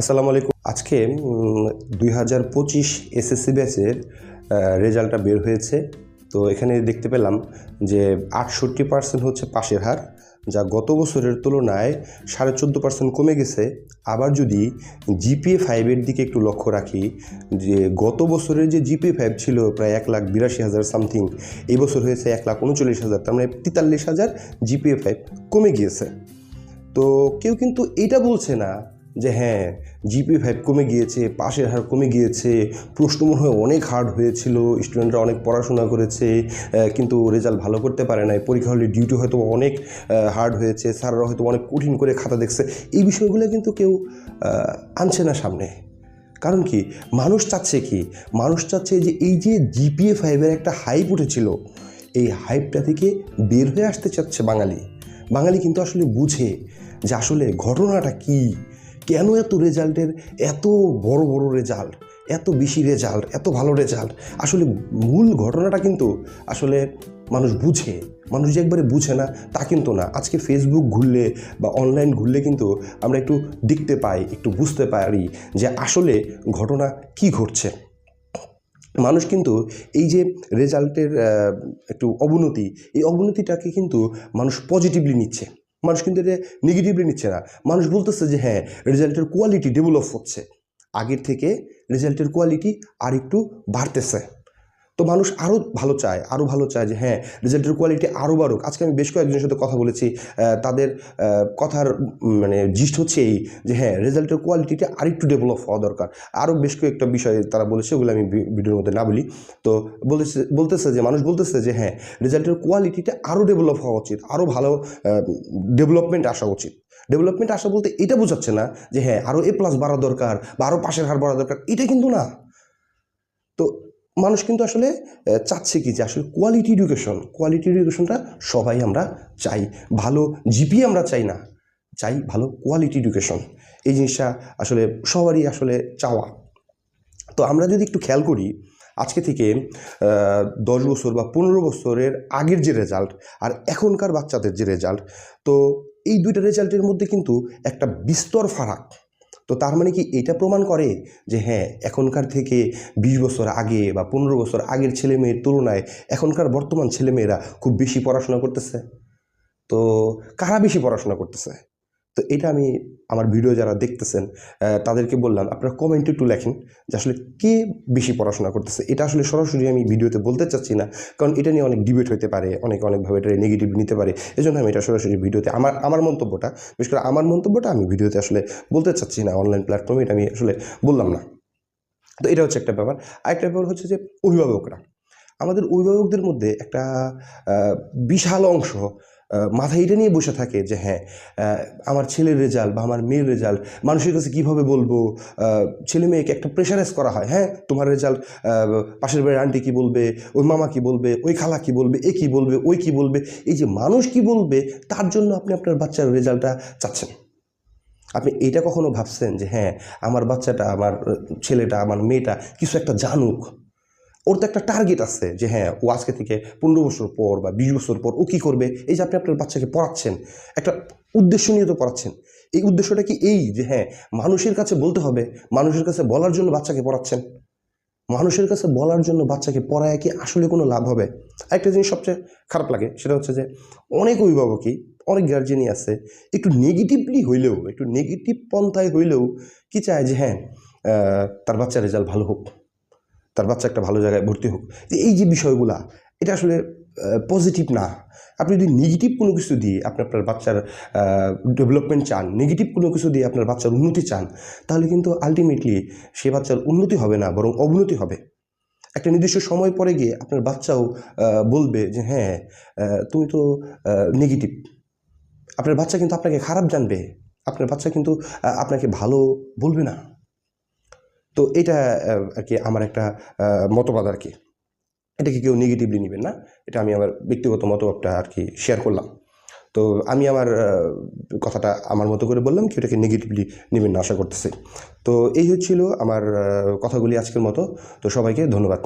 আসসালামু আলাইকুম। আজকে দুই হাজার পঁচিশ এসএসসি ব্যাচের রেজাল্টটা বের হয়েছে। তো এখানে দেখতে পেলাম যে আটষট্টি পার্সেন্ট হচ্ছে পাশের হার, যা গত বছরের তুলনায় সাড়ে চোদ্দ পার্সেন্ট কমে গেছে। আবার যদি জিপিএ ফাইভের দিকে একটু লক্ষ্য রাখি, যে গত বছরের যে জিপিএ ফাইভ ছিল প্রায় এক লাখ বিরাশি হাজার সামথিং, এই বছর হয়েছে এক লাখ উনচল্লিশ হাজার, তার মানে তেতাল্লিশ হাজার জিপিএ ফাইভ কমে গিয়েছে। তো কেউ কিন্তু এটা বলছে না যে হ্যাঁ জিপি ফাইভ কমে গিয়েছে, পাশের হার কমে গিয়েছে প্রশ্ন মনে হয় অনেক হার্ড হয়েছিল স্টুডেন্টরা অনেক পড়াশোনা করেছে কিন্তু রেজাল্ট ভালো করতে পারে নাই, পরীক্ষা হলে ডিউটি হয়তো অনেক হার্ড হয়েছে, স্যাররা হয়তো অনেক কঠিন করে খাতা দেখছে। এই বিষয়গুলো কিন্তু কেউ আনছে না সামনে। কারণ কি? মানুষ চাচ্ছে কি? মানুষ চাচ্ছে যে এই যে জিপিএ ফাইভের একটা হাইপ উঠেছিল, এই হাইপটা থেকে বের হয়ে আসতে চাচ্ছে বাঙালি। বাঙালি কিন্তু আসলে বুঝে যে আসলে ঘটনাটা কি কেন এত রেজাল্টের এত বড় বড় রেজাল্ট, এত বেশি রেজাল্ট, এত ভালো রেজাল্ট? আসলে মূল ঘটনাটা কিন্তু আসলে মানুষ বুঝে। মানুষ যে একবারে বুঝে না, তা কিন্তু না। আজকে ফেসবুক ঘুরলে বা অনলাইন ঘুরলে কিন্তু আমরা একটু দেখতে পাই, একটু বুঝতে পারি যে আসলে ঘটনা কি ঘটছে। মানুষ কিন্তু এই যে রেজাল্টের একটু অবনতি, এই অবনতিটাকে কিন্তু মানুষ পজিটিভলি নিচ্ছে। মানুষ কিন্তু এটা নেগেটিভলি নিচ্ছে না। মানুষ বলতেছে যে হ্যাঁ রেজাল্টের কোয়ালিটি ডেভেলপ হচ্ছে। আগের থেকে রেজাল্টের কোয়ালিটি আর একটু বাড়তেছে। তো মানুষ আরও ভালো চায় আরও ভালো চায় যে হ্যাঁ রেজাল্টের কোয়ালিটি আরও বাড়ুক। আজকে আমি বেশ কয়েকজনের সাথে কথা বলেছি তাদের কথার মানে জিস্ট হচ্ছে এই যে হ্যাঁ রেজাল্টের কোয়ালিটিটা আরেকটু ডেভেলপ হওয়া দরকার। আরও বেশ কয়েকটা বিষয় তারা বলেছে, ওগুলো আমি ভিডিওর মধ্যে না বলি। তো বলতেছে বলতেছে যে, মানুষ বলতেছে যে হ্যাঁ রেজাল্টের কোয়ালিটিটা আরও ডেভেলপ হওয়া উচিত আরও ভালো ডেভেলপমেন্ট আসা উচিত। ডেভেলপমেন্ট আসা বলতে এটা বোঝাচ্ছে না যে হ্যাঁ আরও এ প্লাস বাড়া দরকার বা আরও পাশের হার বাড়া দরকার, এটা কিন্তু না। তো মানুষ কিন্তু আসলে চাচ্ছে কি যে আসলে কোয়ালিটি এডুকেশন কোয়ালিটি এডুকেশনটা সবাই আমরা চাই। ভালো জিপি আমরা চাই না, চাই ভালো কোয়ালিটি এডুকেশন এই জিনিসটা আসলে সবারই আসলে চাওয়া। তো আমরা যদি একটু খেয়াল করি, আজকে থেকে দশ বছর বা পনেরো বছরের আগের যে রেজাল্ট আর এখনকার বাচ্চাদের যে রেজাল্ট তো এই দুইটা রেজাল্টের মধ্যে কিন্তু একটা বিস্তর ফারাক। তো তার মানে কি এটা প্রমাণ করে যে হ্যাঁ এখনকার থেকে বিশ বছর আগে বা পনেরো বছর আগের ছেলে মেয়ের তুলনায় এখনকার বর্তমান ছেলেমেয়েরা খুব বেশি পড়াশোনা করতেছে। তো কারা বেশি পড়াশোনা করতেছে? তো এটা আমি আমার ভিডিও যারা দেখতেছেন তাদেরকে বললাম, আপনারা কমেন্টে একটু লেখেন যে আসলে কে বেশি পড়াশোনা করতেছে। এটা আসলে সরাসরি আমি ভিডিওতে বলতে চাচ্ছি না, কারণ এটা নিয়ে অনেক ডিবেট হতে পারে, অনেক, অনেকভাবে এটা নেগেটিভ নিতে পারে। এজন্য আমি এটা সরাসরি ভিডিওতে, আমার আমার মন্তব্যটা, বিশেষ করে আমার মন্তব্যটা আমি ভিডিওতে আসলে বলতে চাচ্ছি না অনলাইন প্ল্যাটফর্মে এটা আমি আসলে বললাম না। তো এটা হচ্ছে একটা ব্যাপার। আরেকটা ব্যাপার হচ্ছে যে অভিভাবকরা, আমাদের অভিভাবকদের মধ্যে একটা বিশাল অংশ মাথায় এটা নিয়ে বসে থাকে যে হ্যাঁ আমার ছেলের রেজাল্ট বা আমার মেয়ের রেজাল্ট, মানুষের কাছে কীভাবে বলব? ছেলে মেয়েকে একটা প্রেশারাইজ করা হয় হ্যাঁ? তোমার রেজাল্ট পাশের বাড়ির আন্টি কী বলবে? ওই মামা কী বলবে? ওই খালা কী বলবে? এ কী বলবে? ওই কী বলবে? এই যে মানুষ কী বলবে, তার জন্য আপনি আপনার বাচ্চার রেজাল্টটা চাচ্ছেন। আপনি এটা কখনো ভাবছেন যে হ্যাঁ আমার বাচ্চাটা, আমার ছেলেটা, আমার মেয়েটা কিছু একটা জানুক? ওর তো একটা টার্গেট আছে যে হ্যাঁ ও আজকে থেকে পনেরো বছর পর বা বিশ বছর পর ও কী করবে? এই যে আপনি আপনার বাচ্চাকে পড়াচ্ছেন, একটা উদ্দেশ্য নিয়ে তো পড়াচ্ছেন। এই উদ্দেশ্যটা কি এই যে হ্যাঁ মানুষের কাছে বলতে হবে, মানুষের কাছে বলার জন্য বাচ্চাকে পড়াচ্ছেন। মানুষের কাছে বলার জন্য বাচ্চাকে পড়ায় কি আসলে কোনো লাভ হবে? একটা জিনিস সবচেয়ে খারাপ লাগে, সেটা হচ্ছে যে অনেক অভিভাবকই, অনেক গার্জেনই আছে, একটু নেগেটিভলি হইলেও, একটু নেগেটিভ পন্থায় হইলেও কি চায় যে হ্যাঁ তার বাচ্চার রেজাল্ট ভালো হোক। তার বাচ্চা একটা ভালো জায়গায় ভর্তি হোক। এই যে বিষয়গুলা, এটা আসলে পজিটিভ না। আপনি যদি নেগেটিভ কোনো কিছু দিয়ে আপনি আপনার বাচ্চার ডেভেলপমেন্ট চান নেগেটিভ কোনো কিছু দিয়ে আপনার বাচ্চার উন্নতি চান, তাহলে কিন্তু আলটিমেটলি সে বাচ্চার উন্নতি হবে না, বরং অবনতি হবে। একটা নির্দিষ্ট সময় পরে গিয়ে আপনার বাচ্চাও বলবে যে হ্যাঁ তুমি তো নেগেটিভ আপনার বাচ্চা কিন্তু আপনাকে খারাপ জানবে। আপনার বাচ্চা কিন্তু আপনাকে ভালো বলবে না। তো এটা আর কি আমার একটা মতবাদ আর কি এটাকে কেউ নেগেটিভলি নেবেন না। এটা আমি আমার ব্যক্তিগত মতবাদটা আর কি শেয়ার করলাম। তো আমি আমার কথাটা আমার মতো করে বললাম কি এটাকে নেগেটিভলি নেবেন না, আশা করতেছি। তো এই হচ্ছিল আমার কথাগুলি আজকের মতো। তো সবাইকে ধন্যবাদ।